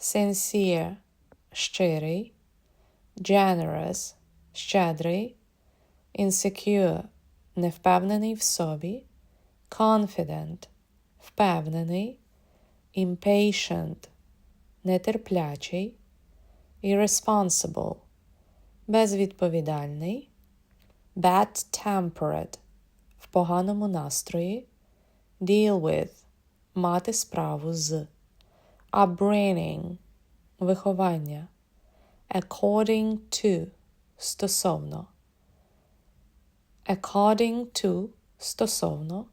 sincere – щирий, generous – щедрий, insecure – невпевнений в собі, confident – впевнений, impatient – нетерплячий, irresponsible – безвідповідальний, bad-tempered – в поганому настрої, deal with – мати справу з, upbringing – виховання, according to – стосовно, according to – стосовно,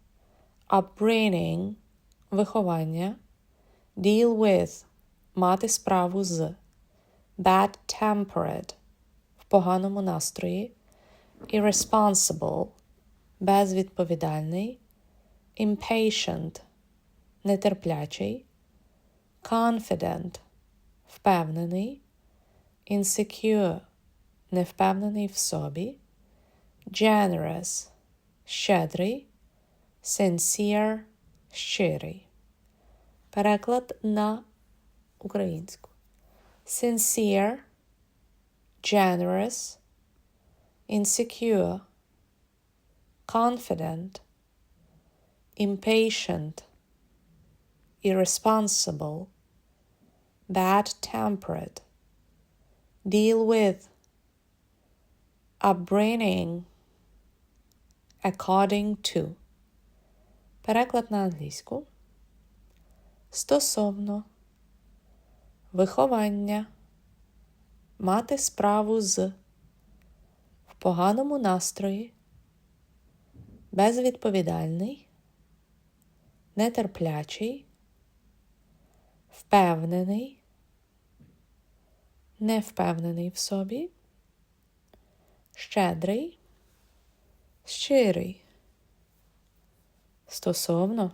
upbringing – виховання, deal with – мати справу з, bad-tempered – в поганому настрої, irresponsible – безвідповідальний, impatient – нетерплячий, confident – впевнений, insecure – невпевнений в собі, generous – щедрий, sincere – щирий. Переклад на українську. Sincere – generous, insecure, confident, impatient, irresponsible, bad tempered, deal with, upbringing, according to. Переклад на англійську. Стосовно виховання мати справу з в поганому настрої, безвідповідальний, нетерплячий, впевнений, невпевнений в собі, щедрий, щирий, стосовно,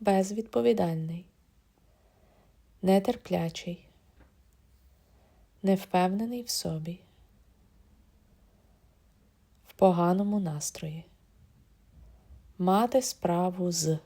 безвідповідальний, нетерплячий, невпевнений в собі, в поганому настрої, мати справу з.